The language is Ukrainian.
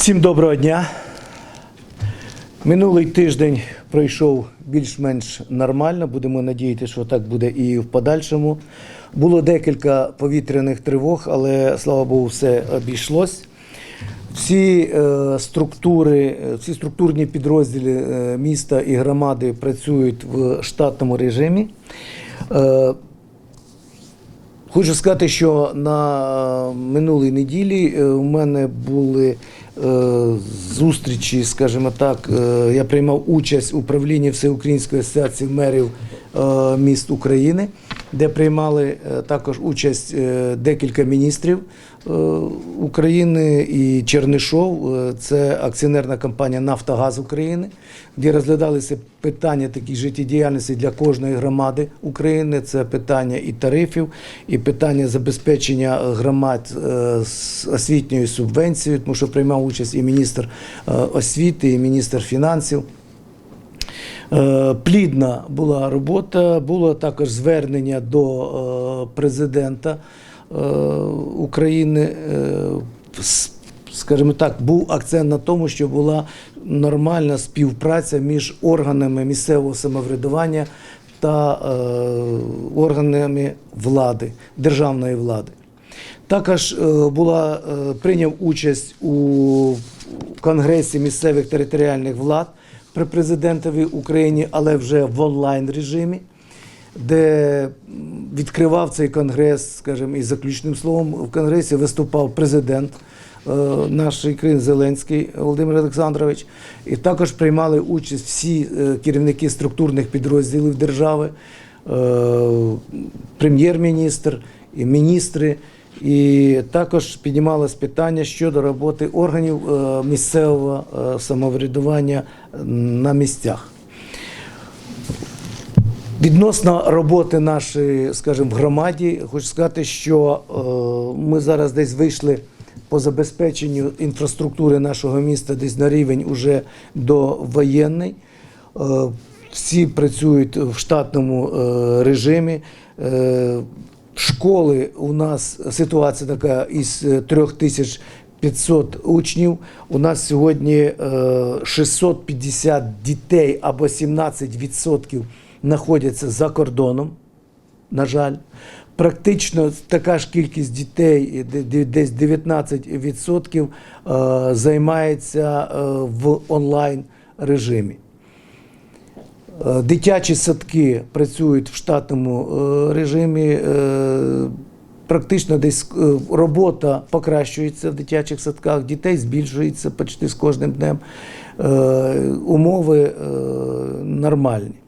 Всім доброго дня. Минулий тиждень пройшов більш-менш нормально. Будемо надіятися, що так буде і в подальшому. Було декілька повітряних тривог, але слава Богу, все обійшлось. Всі е, структури, е, всі структурні підрозділи е, міста і громади працюють в штатному режимі. Е, Хочу сказати, що на минулій неділі е, у мене були е, зустрічі, скажімо так, е, я приймав участь у управлінні Всеукраїнської асоціації мерів е, міст України, де приймали е, також участь е, декілька міністрів е, України і Чернишов, це акціонерна компанія Нафтогаз України, де розглядалися питання такі життєдіяльності для кожної громади України. Це питання і тарифів, і питання забезпечення громад освітньою субвенцією, тому що приймав участь і міністр освіти, і міністр фінансів. Е, Плідна була робота, було також звернення до е, президента е, України. Скажімо так, був акцент на тому, що була нормальна співпраця між органами місцевого самоврядування та органами влади, державної влади. Також була, прийняв участь у Конгресі місцевих територіальних влад при президентові України, але вже в онлайн режимі, де відкривав цей конгрес, скажімо, і заключним словом в конгресі виступав президент е, нашої країни Зеленський Володимир Олександрович. І також приймали участь всі е, керівники структурних підрозділів держави, е, прем'єр-міністр і міністри. І також піднімалось питання щодо роботи органів е, місцевого е, самоврядування на місцях. Відносно роботи нашої, скажімо, в громаді, хочу сказати, що е, ми зараз десь вийшли по забезпеченню інфраструктури нашого міста десь на рівень уже до воєнний. Всі працюють в штатному режимі. Е, школи у нас ситуація така із е, 3500 учнів. У нас сьогодні е, 650 дітей або 17% знаходяться за кордоном. На жаль, практично така ж кількість дітей, де- десь 19% е, займається е, в онлайн режимі. Е, Дитячі садки працюють в штатному е, режимі. е, Практично десь робота покращується в дитячих садках, дітей збільшується почти з кожним днем. Умови нормальні.